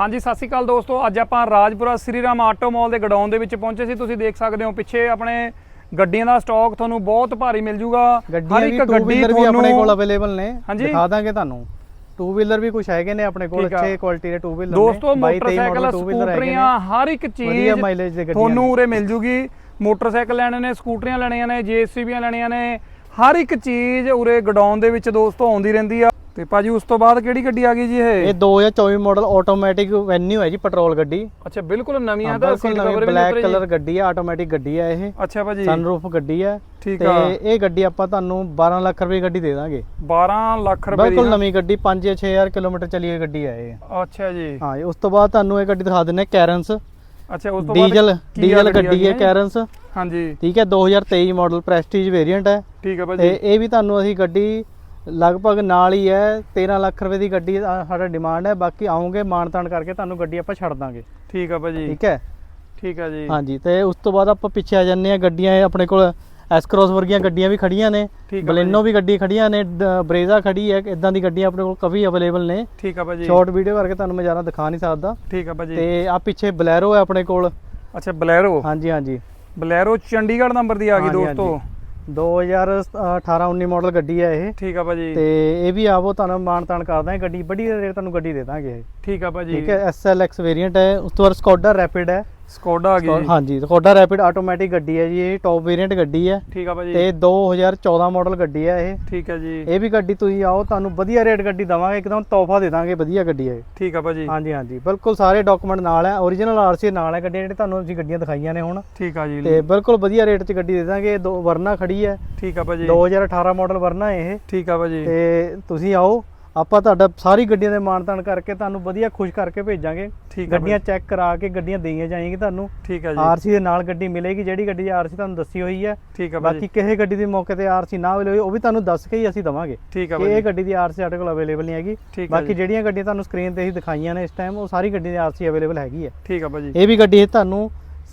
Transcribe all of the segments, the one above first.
ਹਾਂਜੀ ਸਤਿ ਸ਼੍ਰੀ ਅਕਾਲ ਦੋਸਤੋ। ਅੱਜ ਆਪਾਂ ਰਾਜਪੁਰਾ ਸ੍ਰੀ ਰਾਮ ਆਟੋ ਮਾਲ ਦੇ ਗਡਾਊਨ ਦੇ ਵਿੱਚ ਪਹੁੰਚੇ ਸੀ। ਤੁਸੀਂ ਦੇਖ ਸਕਦੇ ਹੋ ਪਿੱਛੇ ਆਪਣੇ ਗੱਡੀਆਂ ਦਾ ਸਟਾਕ ਤੁਹਾਨੂੰ ਬਹੁਤ ਭਾਰੀ ਮਿਲ ਜੂਗਾ। ਵੀ ਟੂ ਵੀਲਰ ਵੀ ਆਪਣੇ ਕੋਲ ਅਵੇਲੇਬਲ ਨੇ। ਦਿਖਾ ਦਾਂਗੇ ਤੁਹਾਨੂੰ। ਟੂ ਵੀਲਰ ਵੀ ਕੁਝ ਹੈਗੇ ਨੇ ਆਪਣੇ ਕੋਲ। ਅੱਛੇ ਕੁਆਲਿਟੀ ਦੇ ਟੂ ਵੀਲਰ ਦੋਸਤੋ ਮੋਟਰਸਾਈਕਲ ਸਕੂਟਰੀਆਂ ਹਰ ਇੱਕ ਚੀਜ਼ ਤੁਹਾਨੂੰ। ਉਰੇ ਮਿਲ ਜੂਗੀ। ਮੋਟਰਸਾਈਕਲ ਲੈਣੇ ਨੇ ਸਕੂਟਰੀਆਂ ਲੈਣੀਆਂ ਨੇ ਜੀਸੀਬੀਆਂ ਲੈਣੀਆਂ ਨੇ। ਹਰ ਇੱਕ ਚੀਜ਼ ਉਰੇ ਗਡਾਊਨ ਦੇ ਵਿੱਚ ਦੋਸਤੋ ਆਉਂਦੀ ਰਹਿੰਦੀ ਆ। ਤੇ ਭਾਜੀ ਉਸ ਤੋਂ ਬਾਅਦ ਕਿਹੜੀ ਗੱਡੀ ਆ ਗਈ ਜੀ ਇਹ? ਇਹ 2024 ਮਾਡਲ ਆਟੋਮੈਟਿਕ ਵੈਨਿਊ ਹੈ ਜੀ ਪੈਟਰੋਲ ਗੱਡੀ। ਅੱਛਾ ਬਿਲਕੁਲ ਨਵੀਂ ਆ ਤਾਂ ਸੀਟ ਕਵਰ ਵੀ ਬਲੈਕ ਕਲਰ ਗੱਡੀ ਹੈ ਆਟੋਮੈਟਿਕ ਗੱਡੀ ਹੈ ਇਹ। ਅੱਛਾ ਭਾਜੀ। ਸਨਰੂਫ ਗੱਡੀ ਹੈ। ਠੀਕ ਤੇ ਆ। ਇਹ ਗੱਡੀ ਆਪਾਂ ਤੁਹਾਨੂੰ 12 ਲੱਖ ਰੁਪਏ ਗੱਡੀ ਦੇ ਦਾਂਗੇ। 12 ਲੱਖ ਰੁਪਏ ਬਿਲਕੁਲ? ਨਵੀਂ ਗੱਡੀ 5 ਜਾਂ 6000 ਕਿਲੋਮੀਟਰ ਚੱਲੀ ਹੋਈ ਗੱਡੀ ਹੈ ਇਹ। ਅੱਛਾ ਜੀ। ਹਾਂ ਉਸ ਤੋਂ ਬਾਅਦ ਤੁਹਾਨੂੰ ਇਹ ਗੱਡੀ ਦਿਖਾ ਦਿੰਨੇ ਕੈਰਨਸ ਅੱਛਾ ਉਸ ਤੋਂ ਬਾਅਦ ਡੀਜ਼ਲ ਡੀਜ਼ਲ ਗੱਡੀ ਹੈ? ਕੈਰਨਸ ਹਾਂਜੀ। ਠੀਕ ਹੈ 2023 ਮਾਡਲ ਪ੍ਰੈਸਟੀਜ ਵੇਰੀਐਂਟ ਹੈ। ਠੀਕ ਤੇ ਭਾਜੀ। ਇਹ ਵੀ ਤੁਹਾਨੂੰ ਅਸੀਂ ਗੱਡੀ ਲਗਭਗ ਨਾਲ ਹੀ ਹੈ 13 ਲੱਖ ਰੁਪਏ ਦੀ ਗੱਡੀ ਸਾਡਾ ਡਿਮਾਂਡ ਹੈ ਬਾਕੀ ਆਉਂਗੇ ਮਾਨਤਾਨ ਕਰਕੇ ਤੁਹਾਨੂੰ ਗੱਡੀ ਆਪਾਂ ਛੱਡ ਦਾਂਗੇ। ਠੀਕ ਆ ਭਾਜੀ। ਠੀਕ ਹੈ? ਠੀਕ ਆ ਜੀ। ਹਾਂਜੀ ਤੇ ਉਸ ਤੋਂ ਬਾਅਦ ਆਪਾਂ ਪਿੱਛੇ ਆ ਜੰਨੇ ਆ ਗੱਡੀਆਂ ਆਪਣੇ ਕੋਲ ਐਸ ਕ੍ਰੋਸ ਵਰਗੀਆਂ ਗੱਡੀਆਂ ਵੀ ਖੜੀਆਂ ਨੇ ਬਲੇਨੋ ਵੀ ਗੱਡੀ ਖੜੀਆਂ ਨੇ ਬਰੇਜ਼ਾ ਖੜੀ ਹੈ ਇਦਾਂ ਦੀ ਗੱਡੀਆਂ ਆਪਣੇ ਕੋਲ ਕਾਫੀ ਅਵੇਲੇਬਲ ਨੇ। ਠੀਕ ਆ ਭਾਜੀ। ਸ਼ਾਰਟ ਵੀਡੀਓ ਕਰਕੇ ਤੁਹਾਨੂੰ ਮੈਂ ਜ਼ਿਆਦਾ ਦਿਖਾ ਨਹੀਂ ਸਕਦਾ। ਠੀਕ ਆ ਭਾਜੀ। ਤੇ ਆ ਪਿੱਛੇ ਬਲੈਰੋ ਹੈ ਆਪਣੇ ਕੋਲ। ਅੱਛਾ ਬਲੈਰੋ ਹਾਂਜੀ ਹਾਂਜੀ। ਬਲੈਰੋ ਚੰਡੀਗੜ੍ਹ ਨੰਬਰ ਦੀ ਆ ਗਈ ਦੋਸਤੋ। 2018-19 ਮਾਡਲ ਗੱਡੀ ਹੈ ਇਹ। ਠੀਕ ਆ ਭਾਜੀ। ਤੇ ਇਹ ਵੀ ਆਵੋ ਤੁਹਾਨੂੰ ਮਾਨ ਤਾਨ ਕਰਦਾ ਹੈ ਗੱਡੀ। ਬੜੀ ਰੇਟ ਤੁਹਾਨੂੰ ਗੱਡੀ ਦੇ ਦਾਂਗੇ ਇਹ। ਠੀਕ ਆ ਭਾਜੀ। ਠੀਕ ਹੈ SLX ਵੇਰੀਐਂਟ ਹੈ ਉਸ ਤੋਂ ਬਾਅਦ ਸਕੋਡਾ ਰੈਪਿਡ ਹੈ। ਸਕੋਡਾ ਆ ਗਈ। ਹਾਂਜੀ ਸਕੋਡਾ ਰੈਪਿਡ ਆਟੋਮੈਟਿਕ ਗੱਡੀ ਹੈ ਜੀ ਇਹ ਟੌਪ ਵੇਰੀਐਂਟ ਗੱਡੀ ਹੈ। ਠੀਕ ਆ ਭਾਜੀ। ਤੇ 2014 ਮਾਡਲ ਗੱਡੀ ਹੈ ਇਹ। ਠੀਕ ਆ ਜੀ। ਇਹ ਵੀ ਗੱਡੀ ਤੁਸੀਂ ਆਓ ਤੁਹਾਨੂੰ ਵਧੀਆ ਰੇਟ ਗੱਡੀ ਦਵਾਂਗੇ ਇੱਕਦਮ ਤੋਹਫਾ ਦੇ ਦਾਂਗੇ ਵਧੀਆ ਗੱਡੀ ਹੈ। ਠੀਕ ਆ ਭਾਜੀ। ਹਾਂਜੀ ਹਾਂਜੀ ਬਿਲਕੁਲ ਸਾਰੇ ਡਾਕੂਮੈਂਟ ਨਾਲ ਹੈ ਓਰੀਜਨਲ ਆਰਸੀ ਨਾਲ ਹੈ ਗੱਡੀਆਂ ਜਿਹੜੇ ਤੁਹਾਨੂੰ ਅਸੀਂ ਗੱਡੀਆਂ ਦਿਖਾਈਆਂ ਨੇ ਹੁਣ। ਠੀਕ ਆ ਜੀ। ਤੇ ਬਿਲਕੁਲ ਵਧੀਆ ਰੇਟ 'ਚ ਗੱਡੀ ਦੇ ਦਾਂਗੇ ਇਹ ਦੋ ਵਰਨਾ ਖੜੀ ਹੈ। ਠੀਕ ਆ ਭਾਜੀ। 2018 ਮਾਡਲ ਵਰਨਾ ਹੈ ਇਹ। ਠੀਕ ਆ ਭਾਜੀ। ਤੇ ਤੁਸੀਂ ਆਓ ਆਪਾਂ ਤੁਹਾਡਾ ਸਾਰੀ ਗੱਡੀਆਂ ਦੇ ਮਾਨਤਾਨ ਕਰਕੇ ਤੁਹਾਨੂੰ ਵਧੀਆ ਖੁਸ਼ ਕਰਕੇ ਭੇਜਾਂਗੇ। ਠੀਕ ਆ ਗੱਡੀਆਂ ਚੈੱਕ ਕਰਾ ਕੇ ਗੱਡੀਆਂ ਦੇਈਆਂ ਜਾਣਗੀਆਂ ਤੁਹਾਨੂੰ। ਠੀਕ ਆ ਜੀ। ਆਰਸੀ ਦੇ ਨਾਲ ਗੱਡੀ ਮਿਲੇਗੀ ਜਿਹੜੀ ਗੱਡੀ ਦੀ ਆਰਸੀ ਤੁਹਾਨੂੰ ਦੱਸੀ ਹੋਈ ਹੈ। ਠੀਕ ਭਾਜੀ ਬਾਕੀ ਕਿਸੇ ਗੱਡੀ ਦੇ ਮੌਕੇ ਤੇ ਆਰਸੀ ਨਾ ਮਿਲੇ ਉਹ ਵੀ ਤੁਹਾਨੂੰ ਦੱਸ ਕੇ ਹੀ ਅਸੀਂ ਦਵਾਂਗੇ। ਠੀਕ ਕਿ ਇਹ ਗੱਡੀ ਦੀ ਆਰਸੀ ਸਾਡੇ ਕੋਲ ਅਵੇਲੇਬਲ ਨਹੀਂ ਹੈਗੀ। ਬਾਕੀ ਜਿਹੜੀਆਂ ਗੱਡੀਆਂ ਤੁਹਾਨੂੰ ਸਕਰੀਨ ਤੇ ਅਸੀਂ ਦਿਖਾਈਆਂ ਨੇ ਇਸ ਟਾਈਮ ਉਹ ਸਾਰੀ ਗੱਡੀ ਦੀ ਆਰਸੀ ਅਵੇਲੇਬਲ ਹੈਗੀ ਹੈ। ਠੀਕ ਆ ਭਾਜੀ ਇਹ ਵੀ ਗੱਡੀ ਤੁਹਾਨੂੰ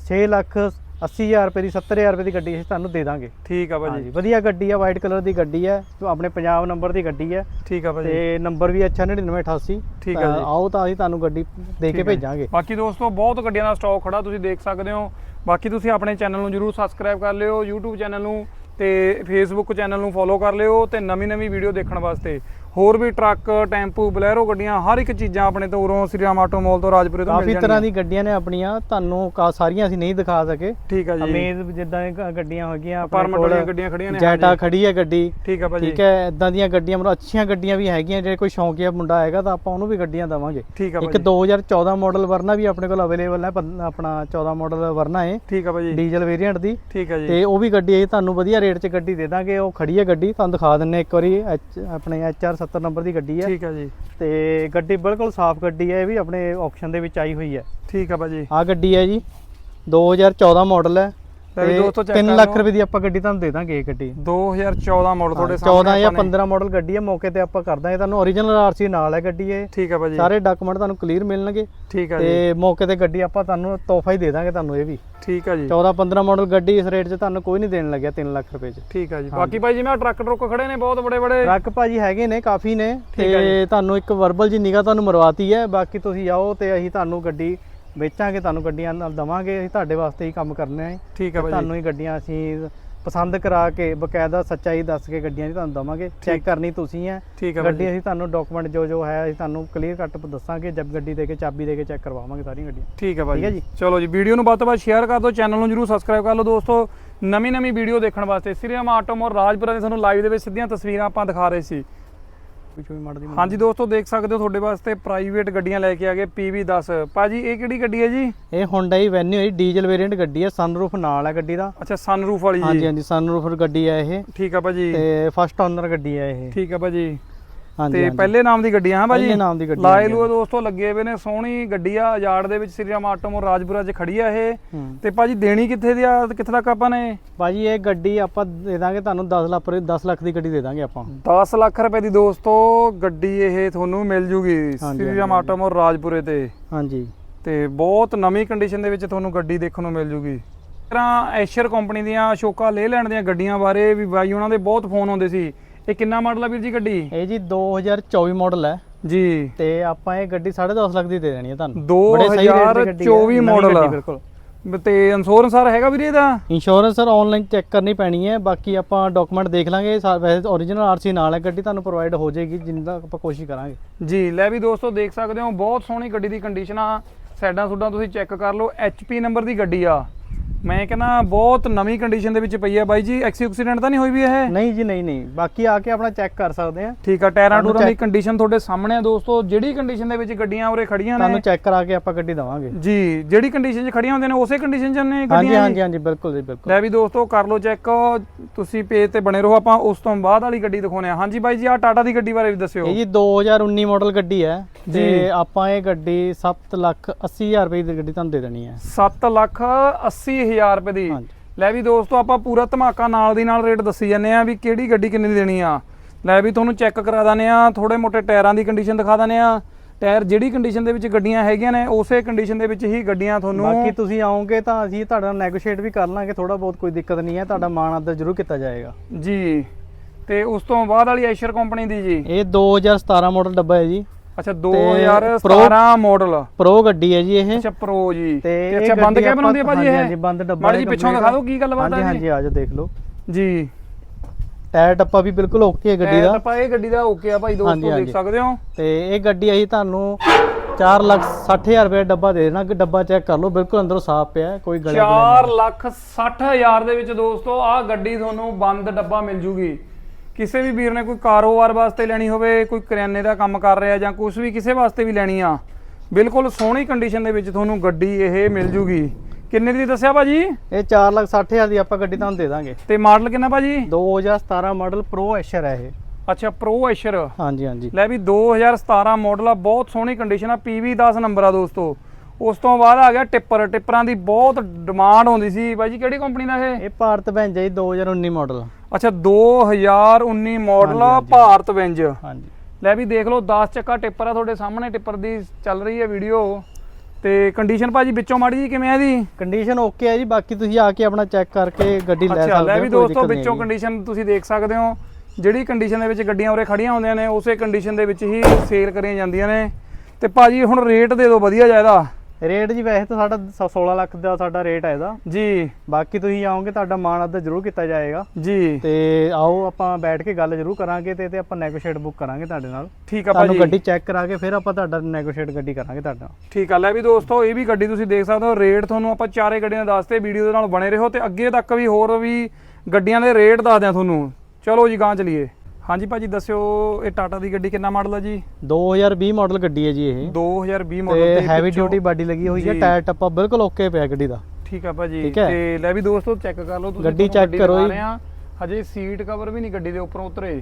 6 ਲੱਖ 80000 ਰੁਪਏ ਦੀ 70000 ਰੁਪਏ ਦੀ ਗੱਡੀ ਅਸੀਂ ਤੁਹਾਨੂੰ ਦੇ ਦਾਂਗੇ। ਠੀਕ ਆ ਭਾਜੀ। ਵਧੀਆ ਗੱਡੀ ਹੈ ਵਾਈਟ ਕਲਰ ਦੀ ਗੱਡੀ ਹੈ ਜੋ ਆਪਣੇ ਪੰਜਾਬ ਨੰਬਰ ਦੀ ਗੱਡੀ ਹੈ ਠੀਕ ਆ ਭਾਜੀ। ਤੇ ਨੰਬਰ ਵੀ ਅੱਛਾ 9988 ਠੀਕ ਆ ਤਾਂ ਜੀ। ਆਓ ਤਾਂ ਅਸੀਂ ਤੁਹਾਨੂੰ ਗੱਡੀ ਦੇ ਕੇ ਆ। ਭੇਜਾਂਗੇ। ਬਾਕੀ ਦੋਸਤੋ ਬਹੁਤ ਗੱਡੀਆਂ ਦਾ ਸਟਾਕ ਖੜਾ ਤੁਸੀਂ ਦੇਖ ਸਕਦੇ ਹੋ। ਬਾਕੀ ਤੁਸੀਂ ਆਪਣੇ ਚੈਨਲ ਨੂੰ ਜਰੂਰ ਸਬਸਕ੍ਰਾਈਬ ਕਰ ਲਿਓ YouTube ਚੈਨਲ ਨੂੰ ਤੇ Facebook ਚੈਨਲ ਨੂੰ ਫੋਲੋ ਕਰ ਲਿਓ ਤੇ ਨਵੀਂ ਨਵੀਂ ਵੀਡੀਓ ਦੇਖਣ ਵਾਸਤੇ। ਹੋਰ ਵੀ ਟਰੱਕ ਟੈਂਪੂ ਬਲੈਰੋ ਗੱਡੀਆਂ ਹਰ ਇੱਕ ਚੀਜ਼ਾਂ ਆਪਣੇ ਤੋਂ ਉਰੋਂ ਸ੍ਰੀ ਰਾਮ ਆਟੋ ਮਾਲ ਤੋਂ ਰਾਜਪੁਰੇ ਤੋਂ ਮਿਲ ਕਾਫੀ ਤਰ੍ਹਾਂ ਦੀ ਗੱਡੀਆਂ ਨੇ ਆਪਣੀਆਂ ਤੁਹਾਨੂੰ ਕਾ ਸਾਰੀਆਂ ਅਸੀਂ ਨਹੀਂ ਦਿਖਾ ਸਕੇ। ਠੀਕ ਆ ਜੀ। ਅਮੇਜ਼ ਜਿੱਦਾਂ ਗੱਡੀਆਂ ਹੈਗੀਆਂ ਆਪਣੇ ਪਰਮਟ ਵਾਲੀਆਂ ਗੱਡੀਆਂ ਖੜੀਆਂ ਨੇ ਜੈਟਾ। ਖੜੀ ਹੈ ਗੱਡੀ। ਠੀਕ ਆ ਭਾਜੀ। ਠੀਕ ਹੈ ਇਦਾਂ ਦੀਆਂ ਗੱਡੀਆਂ ਮਤਲਬ ਅੱਛੀਆਂ ਗੱਡੀਆਂ ਵੀ ਹੈਗੀਆਂ ਜੇ ਕੋਈ ਸ਼ੌਂਕੀਆ ਮੁੰਡਾ ਹੈਗਾ ਤਾਂ ਆਪਾਂ ਉਹਨੂੰ ਵੀ ਗੱਡੀਆਂ ਦਵਾਂਗੇ। ਇੱਕ ਭਾਜੀ। 2014 ਮਾਡਲ ਵਰਨਾ ਵੀ ਆਪਣੇ ਕੋਲ ਅਵੇਲੇਬਲ ਹੈ ਆਪਣਾ 14 ਮਾਡਲ ਵਰਨਾ ਹੈ ਠੀਕ ਆ ਭਾਜੀ। ਡੀਜ਼ਲ ਵੇਰੀਐਂਟ ਦੀ। ਠੀਕ ਆ ਜੀ। ਤੇ ਉਹ ਵੀ ਗੱਡੀ ਅਸੀਂ ਤੁਹਾਨੂੰ ਵਧੀਆ ਰੇਟ 'ਚ ਗੱਡੀ ਦੇ ਦਾਂਗੇ ਉਹ ਖੜੀ ਹੈ ਗੱਡੀ ਤੁਹਾਨੂੰ ਦਿਖਾ ਦਿੰਨੇ ਇੱਕ ਵਾਰੀ ਆਪਣੇ HR 70 ਨੰਬਰ ਦੀ ਗੱਡੀ ਹੈ। ਠੀਕ ਆ ਜੀ। ਤੇ ਗੱਡੀ ਬਿਲਕੁਲ ਸਾਫ਼ ਗੱਡੀ ਹੈ ਇਹ ਵੀ ਆਪਣੇ ਆਪਸ਼ਨ ਦੇ ਵਿੱਚ ਆਈ ਹੋਈ ਹੈ। ਠੀਕ ਆ ਭਾਜੀ। ਆ ਗੱਡੀ ਹੈ ਜੀ 2014 ਮਾਡਲ ਹੈ। ਲੈ ਵੀ ਤੇ ਦੋਸਤੋ check 3 ਕਰ ਲੱਖ। ਰੁਪਏ ਦੀ ਆਪਾਂ ਗੱਡੀ ਤੁਹਾਨੂੰ ਦੇ ਦਾਂਗੇ ਇਹ ਗੱਡੀ। 2014 ਮਾਡਲ ਤੁਹਾਡੇ 14 ਸਾਹਮਣੇ ਜਾਂ ਆਪਾਂ ਨੇ- 15 ਮਾਡਲ ਗੱਡੀ ਹੈ ਮੌਕੇ ਤੇ ਆਪਾਂ ਕਰ ਦਾਂਗੇ। ਤੁਹਾਨੂੰ ਓਰੀਜਨਲ ਆਰਸੀ ਨਾਲ ਹੈ ਗੱਡੀ ਇਹ। ਠੀਕ ਆ ਭਾਜੀ। ਸਾਰੇ ਡਾਕੂਮੈਂਟ ਤੁਹਾਨੂੰ ਕਲੀਅਰ ਮਿਲਣਗੇ। ਠੀਕ ਜੀ ਤੇ ਮੌਕੇ ਤੇ ਗੱਡੀ ਆਪਾਂ ਤੁਹਾਨੂੰ ਤੋਹਫਾ ਹੀ ਦੇ ਦਾਂਗੇ ਤੁਹਾਨੂੰ ਇਹ ਵੀ। ਠੀਕ ਆ ਜੀ। 14 15 ਮਾਡਲ ਗੱਡੀ ਇਸ ਰੇਟ 'ਚ ਤੁਹਾਨੂੰ ਕੋਈ ਨਹੀਂ ਦੇਣ ਲੱਗਿਆ 3 ਲੱਖ ਰੁਪਏ 'ਚ। ਠੀਕ ਆ ਜੀ। ਬਾਕੀ ਭਾਈ ਜਿਵੇਂ ਟਰੱਕ ਟਰੁੱਕ ਖੜੇ ਨੇ ਬਹੁਤ ਬੜੇ ਬੜੇ ਟਰੱਕ ਭਾਜੀ ਹੈਗੇ ਨੇ ਕਾਫੀ ਨੇ। ਹੈ ਤੇ ਤੁਹਾਨੂੰ ਇੱਕ ਵਰਬਲ ਜੀ ਨਿਗਾ ਤੁਹਾਨੂੰ ਮਰਵਾਤੀ ਹੈ। ਬਾਕੀ ਤੁਸੀਂ ਆਓ ਤੇ ਅਸੀਂ ਤੁਹਾਨੂੰ ਗੱਡੀ ਵੇਚਾਂਗੇ ਤੁਹਾਨੂੰ ਗੱਡੀਆਂ ਨਾਲ ਦਵਾਂਗੇ ਅਸੀਂ ਤੁਹਾਡੇ ਵਾਸਤੇ ਹੀ ਕੰਮ ਕਰਨੇ ਆ ਠੀਕ ਆ ਭਾਜੀ। ਤੁਹਾਨੂੰ ਹੀ ਗੱਡੀਆਂ ਅਸੀਂ ਪਸੰਦ ਕਰਾ ਕੇ ਬਕਾਇਦਾ ਸੱਚਾਈ ਦੱਸ ਕੇ ਗੱਡੀਆਂ ਦੀ ਤੁਹਾਨੂੰ ਦਵਾਂਗੇ। ਚੈੱਕ ਕਰਨੀ ਤੁਸੀਂ ਹੈ ਗੱਡੀ ਅਸੀਂ ਤੁਹਾਨੂੰ ਡਾਕੂਮੈਂਟ ਜੋ ਜੋ ਹੈ ਅਸੀਂ ਤੁਹਾਨੂੰ ਕਲੀਅਰ ਕੱਟ ਦੱਸਾਂਗੇ। ਜਦ ਗੱਡੀ ਦੇ ਕੇ ਚਾਬੀ ਦੇ ਕੇ ਚੈੱਕ ਕਰਵਾਵਾਂਗੇ ਸਾਰੀਆਂ ਗੱਡੀਆਂ। ਠੀਕ ਹੈ ਭਾਜੀ। ਜੀ। ਚਲੋ ਜੀ ਵੀਡੀਓ ਨੂੰ ਵੱਧ ਤੋਂ ਵੱਧ ਸ਼ੇਅਰ ਕਰ ਦਿਓ ਚੈਨਲ ਨੂੰ ਜਰੂਰ ਸਬਸਕ੍ਰਾਈਬ ਕਰ ਲਓ। ਦੋਸਤੋ ਨਵੀਂ ਨਵੀਂ ਵੀਡੀਓ ਦੇਖਣ ਵਾਸਤੇ ਸ੍ਰੀ ਰਾਮ ਆਟੋ ਮੋਰ ਰਾਜਪੁਰਾ ਦੇ ਤੁਹਾਨੂੰ ਲਾਈਵ ਦੇ ਵਿੱਚ ਸਿੱਧੀਆਂ ਤਸਵੀਰਾਂ ਆਪਾਂ ਦਿਖਾ ਰਹੇ ਸੀ। ਪਿੱਛੋਂ ਵੀ ਮਾਡਲ ਦੀ ਹਾਂਜੀ ਦੋਸਤੋ ਦੇਖ ਸਕਦੇ ਹੋ ਤੁਹਾਡੇ ਵਾਸਤੇ ਪ੍ਰਾਈਵੇਟ ਗੱਡੀਆਂ ਲੈ ਕੇ ਆ ਗਏ PV10 ਭਾਜੀ ਇਹ ਕਿਹੜੀ ਗੱਡੀ ਹੈ ਜੀ? ਇਹ Hyundai Venue ਹੈ ਡੀਜ਼ਲ ਵੇਰੀਐਂਟ ਗੱਡੀ ਹੈ ਸਨਰੂਫ ਨਾਲ ਹੈ ਗੱਡੀ ਦਾ। ਅੱਛਾ ਸਨਰੂਫ ਵਾਲੀ ਹਾਂਜੀ ਜੀ। ਹਾਂਜੀ ਸਨਰੂਫ ਗੱਡੀ ਹੈ ਇਹ। ਠੀਕ ਆ ਭਾਜੀ। ਤੇ ਫਸਟ ਓਨਰ ਗੱਡੀ ਹੈ ਇਹ। ਠੀਕ ਆ ਭਾਜੀ। ਹਾਂਜੀ ਤੇ। ਪਹਿਲੇ ਨਾਮ ਦੀ ਗੱਡੀ ਆ ਹਾਂ ਭਾਜੀ ਪਹਿਲੇ ਨਾਮ ਦੀ ਗੱਡੀ ਲਾਏ। ਲੂਏ ਦੋਸਤੋ ਲੱਗੇ ਹੋਏ ਨੇ ਸੋਹਣੀ ਗੱਡੀ ਆ ਆਜ਼ਾਦ ਦੇ ਵਿੱਚ ਸ੍ਰੀ ਰਾਮ ਆਟੋ ਮੋਰ ਰਾਜਪੁਰਾ 'ਚ ਖੜੀ ਆ ਇਹ। ਤੇ ਭਾਜੀ ਦੇਣੀ ਕਿੱਥੇ ਦੀ ਆ ਕਿੱਥੇ ਤੱਕ ਆਪਾਂ ਨੇ ਭਾਜੀ ਇਹ ਗੱਡੀ ਆਪਾਂ ਦੇ ਦਾਂਗੇ ਤੁਹਾਨੂੰ 10 ਲੱਖ ਪਰ 10 ਲੱਖ ਦੀ ਗੱਡੀ ਦੇ ਦਾਂਗੇ ਆਪਾਂ 10 ਲੱਖ ਰੁਪਏ ਦੀ ਦੋਸਤੋ ਗੱਡੀ ਇਹ ਤੁਹਾਨੂੰ ਮਿਲ ਜੂਗੀ ਸ੍ਰੀ ਰਾਮ ਹਾਂਜੀ। ਆਟੋ ਮੋਰ ਰਾਜਪੁਰੇ ਤੇ ਹਾਂਜੀ ਤੇ ਬਹੁਤ ਨਵੀਂ ਕੰਡੀਸ਼ਨ ਦੇ ਵਿੱਚ ਤੁਹਾਨੂੰ ਗੱਡੀ ਦੇਖਣ ਨੂੰ ਮਿਲ ਜੂਗੀ ਤਰ੍ਹਾਂ ਐਸ਼ਰ ਕੰਪਨੀ ਦੀਆਂ ਅਸ਼ੋਕਾ ਲੈ ਲੈਣ ਦੀਆਂ ਗੱਡੀਆਂ ਬਾਰੇ ਵੀ ਬਾਈ ਉਹਨਾਂ ਦੇ ਬਹੁਤ ਫੋਨ ਆਉਂਦੇ ਸੀ ਇਹ ਕਿੰਨਾ ਮਾਡਲ ਆ ਵੀਰ ਜੀ ਗੱਡੀ? ਇਹ ਜੀ 2024 ਮਾਡਲ ਹੈ। ਜੀ। ਤੇ ਆਪਾਂ ਇਹ ਗੱਡੀ 10.5 ਲੱਖ ਦੀ ਦੇ ਦੇਣੀ ਹੈ ਤੁਹਾਨੂੰ। ਬੜੇ ਸਹੀ rate ਤੇ ਗੱਡੀ ਹੈ, 2024 ਨਵੀਂ model ਗੱਡੀ ਆ। ਬਿਲਕੁਲ ਤੇ ਇੰਸ਼ੋਰੈਂਸ ਸਰ ਹੈਗਾ ਵੀਰੇ ਇਹਦਾ? ਇੰਸ਼ੋਰੈਂਸ ਸਰ ਆਨਲਾਈਨ ਚੈੱਕ ਕਰਨੀ ਪੈਣੀ ਹੈ। ਬਾਕੀ ਆਪਾਂ ਡਾਕੂਮੈਂਟ ਦੇਖ ਲਾਂਗੇ। ਵੈਸੇ ਓਰੀਜਨਲ ਆਰਸੀ ਨਾਲ ਹੈ। ਗੱਡੀ ਤੁਹਾਨੂੰ ਪ੍ਰੋਵਾਈਡ ਹੋ ਜਾਏਗੀ ਜਿੰਨਾ ਆਪਾਂ ਕੋਸ਼ਿਸ਼ ਕਰਾਂਗੇ। ਜੀ ਲੈ ਵੀ ਦੋਸਤੋ ਦੇਖ ਸਕਦੇ ਹੋ। ਬਹੁਤ ਸੋਹਣੀ ਗੱਡੀ ਦੀ ਕੰਡੀਸ਼ਨ ਆ। ਸਾਈਡਾਂ ਸੁੱਡਾਂ ਤੁਸੀਂ ਚੈੱਕ ਕਰ ਲਓ। HP ਨੰਬਰ ਦੀ ਗੱਡੀ ਆ। ਮੈਂ ਕਹਿੰਦਾ ਬਹੁਤ ਨਵੀਂ ਕੰਡੀਸ਼ਨ ਦੇ ਵਿੱਚ ਪਈ ਆ ਬਾਈ ਜੀ ਐਕਸੀਡੈਂਟ ਤਾਂ ਨਹੀਂ ਹੋਈ ਵੀ ਇਹ? ਨਹੀਂ ਜੀ ਨਹੀਂ ਨਹੀਂ। ਬਾਕੀ ਆ ਕੇ ਆਪਣਾ ਚੈੱਕ ਕਰ ਸਕਦੇ ਆ। ਠੀਕ ਆ ਟਾਇਰਾਂ ਤੁਹਾਨੂੰ ਟੂਰਾਂ ਦੀ ਕੰਡੀਸ਼ਨ ਤੁਹਾਡੇ ਸਾਹਮਣੇ ਆ ਦੋਸਤੋ। ਜਿਹੜੀ ਕੰਡੀਸ਼ਨ ਦੇ ਵਿੱਚ ਗੱਡੀਆਂ ਉਰੇ ਖੜੀਆਂ ਤੁਹਾਨੂੰ ਨੇ ਚੈੱਕ ਕਰਾ ਕੇ ਆਪਾਂ ਗੱਡੀ ਦਵਾਂਗੇ। ਜੀ ਜਿਹੜੀ ਕੰਡੀਸ਼ਨ 'ਚ ਖੜੀਆਂ ਹੁੰਦੀਆਂ ਨੇ ਉਸੇ ਕੰਡੀਸ਼ਨ 'ਚ ਨੇ ਗੱਡੀਆਂ ਹਾਂਜੀ ਹਾਂਜੀ ਬਿਲਕੁਲ ਜੀ ਬਿਲਕੁਲ। ਲੈ ਵੀ ਦੋਸਤੋ ਕਰ ਲਓ ਚੈੱਕ ਤੁਸੀਂ ਪੇਜ ਤੇ ਬਣੇ ਰਹੋ ਆਪਾਂ ਉਸ ਤੋਂ ਬਾਅਦ ਵਾਲੀ ਗੱਡੀ ਦਿਖਾਉਣੇ ਆ ਹਾਂਜੀ ਬਾਈ ਜੀ ਆ ਟਾਟਾ ਦੀ ਗੱਡੀ ਬਾਰੇ ਵੀ ਦੱਸਿਓ। ਇਹ ਜੀ 2019 ਮਾਡਲ ਗੱਡੀ ਹੈ ਜੀ। ਤੇ ਆਪਾਂ ਇਹ ਗੱਡੀ 7 ਲੱਖ 80 ਹਜ਼ਾਰ ਰੁਪਏ ਦੀ ਗੱਡੀ ਤੁਹਾਨੂੰ ਦੇ ਦੇਣੀ ਹੈ। 7 ਲੱਖ 80 ਹਜ਼ਾਰ ਰੁਪਏ ਦੀ। ਲੈ ਵੀ ਦੋਸਤੋ ਆਪਾਂ ਪੂਰਾ ਧਮਾਕਾ ਨਾਲ ਦੀ ਨਾਲ ਰੇਟ ਦੱਸੀ ਜਾਂਦੇ ਆ ਵੀ ਕਿਹੜੀ ਗੱਡੀ ਕਿੰਨੇ ਦੀ ਦੇਣੀ ਆ। ਲੈ ਵੀ ਤੁਹਾਨੂੰ ਚੈੱਕ ਕਰਾ ਦਾਨੇ ਆ ਥੋੜੇ ਮੋਟੇ ਟਾਇਰਾਂ ਦੀ ਕੰਡੀਸ਼ਨ ਦਿਖਾ ਦਾਨੇ ਆ ਟਾਇਰ ਜਿਹੜੀ ਕੰਡੀਸ਼ਨ ਦੇ ਵਿੱਚ ਗੱਡੀਆਂ ਹੈਗੀਆਂ ਨੇ ਉਸੇ ਕੰਡੀਸ਼ਨ ਦੇ ਵਿੱਚ ਹੀ ਗੱਡੀਆਂ ਤੁਹਾਨੂੰ ਬਾਕੀ ਤੁਸੀਂ ਆਓਗੇ ਤਾਂ ਅਸੀਂ ਤੁਹਾਡਾ ਨੈਗੋਸ਼ੀਏਟ ਵੀ ਕਰ ਲਾਂਗੇ ਥੋੜਾ ਬਹੁਤ ਕੋਈ ਦਿੱਕਤ ਨਹੀਂ ਹੈ ਤੁਹਾਡਾ ਮਾਣ ਆਦਰ ਜ਼ਰੂਰ ਕੀਤਾ ਜਾਏਗਾ। ਜੀ। ਤੇ ਉਸ ਤੋਂ ਬਾਅਦ ਵਾਲੀ ਐਸ਼ਰ ਕੰਪਨੀ ਦੀ ਜੀ। ਇਹ 2017 ਮਾਡਲ ਡੱਬਾ ਹੈ ਜੀ। ਅੱਛਾ Pro- 2017 ਮਾਡਲ ਪ੍ਰੋ ਗੱਡੀ ਹੈ ਜੀ ਇਹ। ਅੱਛਾ ਪ੍ਰੋ ਜੀ। ਤੇ ਅੱਛਾ ਬੰਦ ਕੈਬਨ ਹੁੰਦੀ ਹੈ ਭਾਜੀ ਹਾਂਜੀ, ਇਹ? ਹਾਂਜੀ, ਬੰਦ ਡੱਬਾ ਮਾੜੀ ਜੀ ਪਿੱਛੋਂ ਦਿਖਾ ਦਿਓ ਕੀ ਗੱਲਬਾਤ ਹਾਂਜੀ ਹੈ ਹਾਂਜੀ ਆਜੋ ਦੇਖ ਲਓ। ਜੀ। ਟਾਇਰ ਟੱਪਾ ਵੀ ਬਿਲਕੁਲ ਓਕੇ ਹੈ ਗੱਡੀ ਟਾਇਰ ਦਾ। ਆਪਾਂ ਇਹ ਗੱਡੀ ਦਾ ਓਕੇ ਆ ਭਾਈ ਹਾਂਜੀ, ਦੋਸਤੋ ਦੇਖ ਹਾਂਜੀ। ਸਕਦੇ ਹੋ। ਤੇ ਇਹ ਗੱਡੀ ਅਸੀਂ ਤੁਹਾਨੂੰ 4 ਲੱਖ 60 ਹਜ਼ਾਰ ਰੁਪਏ ਦਾ ਡੱਬਾ ਦੇ ਦੇਣਾ। ਕਿ ਡੱਬਾ ਚੈੱਕ ਕਰ ਲਓ ਬਿਲਕੁਲ ਅੰਦਰੋਂ ਸਾਫ਼ ਪਿਆ ਕੋਈ ਗੁਲਿਆ 4 ਲੱਖ 60 ਹਜ਼ਾਰ ਦੇ ਵਿੱਚ ਦੋਸਤੋ ਆਹ ਗੱਡੀ ਤੁਹਾਨੂੰ ਬੰਦ ਡੱਬਾ ਮਿਲ ਜੂਗੀ। ਕਿਸੇ ਵੀ ਵੀਰ ਨੇ ਕੋਈ ਕਾਰੋਬਾਰ ਵਾਸਤੇ ਲੈਣੀ ਹੋਵੇ ਕੋਈ ਕਰਿਆਨੇ ਦਾ ਕੰਮ ਕਰ ਰਿਹਾ ਜਾਂ ਕੁਝ ਵੀ ਕਿਸੇ ਵਾਸਤੇ ਵੀ ਲੈਣੀ ਆ ਬਿਲਕੁਲ ਸੋਹਣੀ ਕੰਡੀਸ਼ਨ ਦੇ ਵਿੱਚ ਤੁਹਾਨੂੰ ਗੱਡੀ ਇਹ ਮਿਲ ਜੂਗੀ। ਕਿੰਨੇ ਦੀ ਦੱਸਿਆ ਭਾਜੀ। ਇਹ 4 ਲੱਖ 60 ਹਜ਼ਾਰ ਦੀ ਆਪਾਂ ਗੱਡੀ ਤੁਹਾਨੂੰ ਦੇ ਦਾਂਗੇ। ਤੇ ਮਾਡਲ ਕਿੰਨਾ ਭਾਜੀ? 2017 ਮਾਡਲ ਪ੍ਰੋ ਐਸ਼ਰ ਹੈ ਇਹ। ਅੱਛਾ ਪ੍ਰੋ ਐਸ਼ਰ ਹਾਂਜੀ ਹਾਂਜੀ। ਲੈ ਵੀ 2017 ਮਾਡਲ ਆ ਬਹੁਤ ਸੋਹਣੀ ਕੰਡੀਸ਼ਨ ਆ PV 10 ਨੰਬਰ ਆ ਦੋਸਤੋ। ਉਸ ਤੋਂ ਬਾਅਦ ਆ ਗਿਆ ਟਿੱਪਰ ਟਿੱਪਰਾਂ ਦੀ ਬਹੁਤ ਡਿਮਾਂਡ ਹੁੰਦੀ ਸੀ। ਬਾਈ ਜੀ ਕਿਹੜੀ ਕੰਪਨੀ ਦਾ ਇਹ? ਇਹ ਭਾਰਤ ਹੈ ਜੀ 2019 ਮਾਡਲ ਅੱਛਾ 2019 ਮਾਡਲ ਹਾਂਜੀ। ਭਾਰਤ ਵਿੰਜ। ਹਾਂਜੀ। ਲੈ ਵੀ ਦੇਖ ਲਓ 10 ਚੱਕਾ ਟਿੱਪਰ ਆ ਤੁਹਾਡੇ ਸਾਹਮਣੇ ਟਿੱਪਰ ਦੀ ਚੱਲ ਰਹੀ ਹੈ ਵੀਡੀਓ ਤੇ ਕੰਡੀਸ਼ਨ ਭਾਜੀ ਵਿੱਚੋਂ ਮਾੜੀ ਜੀ ਕਿਵੇਂ ਆ ਕੰਡੀਸ਼ਨ ਓਕੇ ਹੈ ਜੀ ਬਾਕੀ ਤੁਸੀਂ ਆ ਕੇ ਆਪਣਾ ਚੈੱਕ ਕਰਕੇ ਗੱਡੀ ਲੈ ਅੱਛਾ ਵੀ ਦੋਸਤੋ ਵਿੱਚੋਂ। ਕੰਡੀਸ਼ਨ ਤੁਸੀਂ ਦੇਖ ਸਕਦੇ ਹੋ ਜਿਹੜੀ ਕੰਡੀਸ਼ਨ ਦੇ ਵਿੱਚ ਗੱਡੀਆਂ ਉਰੇ ਖੜੀਆਂ ਹੁੰਦੀਆਂ ਨੇ ਉਸੇ ਕੰਡੀਸ਼ਨ ਦੇ ਵਿੱਚ ਹੀ ਸੇਲ ਕਰੀਆਂ ਜਾਂਦੀਆਂ ਨੇ। ਤੇ ਭਾਜੀ ਹੁਣ ਰੇਟ ਦੇ ਦਿਓ ਵਧੀਆ ਇਹਦਾ ਰੇਟ ਜੀ ਵੈਸੇ ਤਾਂ ਸਾਡਾ ਸ- 16 ਲੱਖ ਦਾ ਸਾਡਾ ਰੇਟ ਹੈ ਇਹਦਾ। ਜੀ। ਬਾਕੀ ਤੁਸੀਂ ਆਓਗੇ ਤੁਹਾਡਾ ਮਾਣ ਅੱਧਾ ਜ਼ਰੂਰ ਕੀਤਾ ਜਾਏਗਾ। ਜੀ। ਤੇ ਆਓ ਆਪਾਂ ਬੈਠ ਕੇ ਗੱਲ ਜ਼ਰੂਰ ਕਰਾਂਗੇ ਤੇ ਤੇ ਆਪਾਂ ਨੈਗੋਸ਼ੀਏਟ ਬੁੱਕ ਕਰਾਂਗੇ ਤੁਹਾਡੇ ਨਾਲ। ਠੀਕ ਆ ਤੁਹਾਨੂੰ ਭਾਜੀ ਗੱਡੀ ਚੈੱਕ ਕਰਾ ਕੇ ਫਿਰ ਆਪਾਂ ਤੁਹਾਡਾ ਨੈਗੋਸ਼ੀਏਟ ਗੱਡੀ ਕਰਾਂਗੇ ਤੁਹਾਡਾ ਠੀਕ ਆ। ਲੈ ਵੀ ਦੋਸਤੋ ਇਹ ਵੀ ਗੱਡੀ ਤੁਸੀਂ ਦੇਖ ਸਕਦੇ ਹੋ ਰੇਟ ਤੁਹਾਨੂੰ ਆਪਾਂ ਚਾਰੇ ਗੱਡੀਆਂ ਦੱਸਤੇ ਵੀਡੀਓ ਦੇ ਨਾਲ ਬਣੇ ਰਹੋ ਤੇ ਅੱਗੇ ਤੱਕ ਵੀ ਹੋਰ ਵੀ ਗੱਡੀਆਂ ਦੇ ਰੇਟ ਦੱਸ ਦਿਆਂ ਤੁਹਾਨੂੰ। ਚਲੋ ਜੀ ਗਾਂ ਚਲੀਏ। ਹਾਂਜੀ ਭਾਜੀ ਦੱਸਿਓ ਇਹ ਟਾਟਾ ਦੀ ਗੱਡੀ ਕਿੰਨਾ ਮਾਡਲ ਆ ਜੀ 2020 ਮਾਡਲ ਗੱਡੀ ਹੈ ਜੀ ਇਹ 2020 ਮਾਡਲ ਤੇ ਹੈਵੀ ਡਿਊਟੀ ਬਾਡੀ ਲੱਗੀ ਹੋਈ ਹੈ। ਟਾਇਰ ਟੱਪਾ ਬਿਲਕੁਲ ਓਕੇ ਪਿਆ ਗੱਡੀ ਦਾ ਠੀਕ ਆ ਭਾਜੀ ਹੈ। ਤੇ ਲੈ ਵੀ ਦੋਸਤੋ ਚੈੱਕ ਕਰ ਲਓ ਤੁਸੀਂ ਗੱਡੀ check ਕਰੋ ਜੀ। ਹਾਂ। ਹਜੇ ਸੀਟ ਕਵਰ ਵੀ ਨਹੀਂ ਗੱਡੀ ਦੇ ਉੱਪਰੋਂ ਉਤਰੇ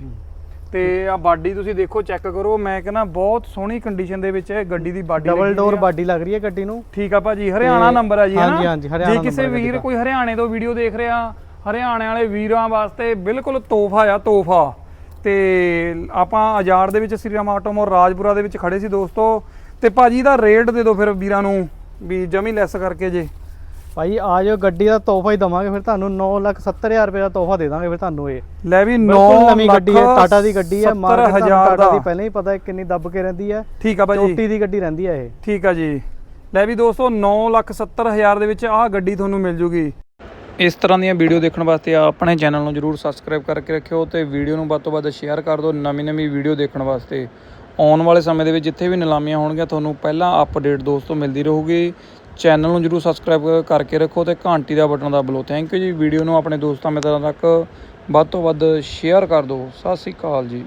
ਤੇ ਆ ਬਾਡੀ ਤੁਸੀਂ ਦੇਖੋ ਚੈੱਕ ਕਰੋ ਮੈਂ ਕਹਿੰਦਾ ਬਹੁਤ ਸੋਹਣੀ ਕੰਡੀਸ਼ਨ ਦੇ ਵਿੱਚ ਇਹ ਗੱਡੀ ਦੀ ਬਾਡੀ ਡਬਲ ਡੋਰ ਬਾਡੀ ਲੱਗ ਰਹੀ ਹੈ ਗੱਡੀ ਨੂੰ ਠੀਕ ਆ ਭਾਜੀ ਹਰਿਆਣਾ ਨੰਬਰ ਆ ਜੀ ਹਾਂਜੀ? ਹਾਂਜੀ, ਹਰਿਆਣਾ ਜੇ ਕਿਸੇ ਹੈ ਵੀਰ। ਕੋਈ ਹਰਿਆਣੇ ਤੋਂ ਵੀਡੀਓ ਦੇਖ ਰਿਹਾ ਹਰਿਆਣੇ ਵਾਲੇ ਵੀਰਾਂ ਵਾਸਤੇ ਬਿਲਕੁਲ ਤੋਹਫਾ ਆ ਤੋਹਫਾ ਤੇ ਆਪਾਂ ਆਜ਼ਾਦ ਦੇ ਵਿੱਚ ਸ੍ਰੀ ਰਾਮ ਆਟੋਮੋਰ ਰਾਜਪੁਰਾ ਦੇ ਵਿੱਚ ਖੜੇ ਸੀ ਦੋਸਤੋ। ਤੇ ਭਾਜੀ ਦਾ ਰੇਟ ਦੇ ਦਿਓ ਫਿਰ ਵੀਰਾਂ ਨੂੰ ਵੀ ਜਮੀ ਲੈਸ ਕਰਕੇ ਜੇ। ਭਾਈ ਆ ਜਾਓ ਗੱਡੀ ਦਾ ਤੋਹਫਾ ਹੀ ਦਵਾਂਗੇ ਫਿਰ ਤੁਹਾਨੂੰ 9 ਲੱਖ 70 ਹਜ਼ਾਰ ਰੁਪਏ ਦਾ ਤੋਹਫਾ ਦੇ ਦਾਂਗੇ ਫਿਰ ਤੁਹਾਨੂੰ ਇਹ। ਲੈ ਵੀ 9 ਬਿਲਕੁਲ ਨਵੀਂ ਗੱਡੀ ਹੈ ਟਾਟਾ ਦੀ ਗੱਡੀ ਹੈ ਮਾਰਕੀਟ ਟਾਟਾ ਦੀ। ਪਹਿਲਾਂ ਹੀ ਪਤਾ ਹੈ ਕਿੰਨੀ ਦੱਬ ਕੇ ਰਹਿੰਦੀ ਹੈ। ਠੀਕ ਆ ਭਾਜੀ। ਚੋਟੀ ਦੀ ਗੱਡੀ ਰਹਿੰਦੀ ਹੈ ਇਹ। ਠੀਕ ਆ ਜੀ। ਲੈ ਵੀ ਦੋਸਤੋ 9 ਲੱਖ 70 ਹਜ਼ਾਰ ਦੇ ਵਿੱਚ ਆਹ ਗੱਡੀ ਤੁਹਾਨੂੰ ਮਿਲ ਜੂਗੀ। ਇਸ ਤਰ੍ਹਾਂ ਦੀਆਂ ਵੀਡੀਓ ਦੇਖਣ ਵਾਸਤੇ ਆਪਣੇ ਚੈਨਲ ਨੂੰ ਜਰੂਰ ਸਬਸਕ੍ਰਾਈਬ ਕਰਕੇ ਰੱਖਿਓ ਤੇ ਵੀਡੀਓ ਨੂੰ ਵੱਧ ਤੋਂ ਵੱਧ ਸ਼ੇਅਰ ਕਰ ਦਿਓ ਨਵੀਂ ਨਵੀਂ ਵੀਡੀਓ ਦੇਖਣ ਵਾਸਤੇ। ਆਉਣ ਵਾਲੇ ਸਮੇਂ ਦੇ ਵਿੱਚ ਜਿੱਥੇ ਵੀ ਨਿਲਾਮੀਆਂ ਹੋਣਗੀਆਂ, ਤੁਹਾਨੂੰ ਪਹਿਲਾਂ ਅਪਡੇਟ ਦੋਸਤੋ ਮਿਲਦੀ ਰਹੂਗੀ। ਚੈਨਲ ਨੂੰ ਜਰੂਰ ਸਬਸਕ੍ਰਾਈਬ ਕਰਕੇ ਰੱਖੋ ਤੇ ਘੰਟੀ ਦਾ ਬਟਨ ਦਬਾ ਥੈਂਕ ਯੂ ਜੀ। ਵੀਡੀਓ ਨੂੰ ਆਪਣੇ ਦੋਸਤਾਂ ਮਿੱਤਰਾਂ ਤੱਕ ਵੱਧ ਤੋਂ ਵੱਧ ਸ਼ੇਅਰ ਕਰ ਦਿਓ। ਸਤਿ ਸ੍ਰੀ ਅਕਾਲ ਜੀ।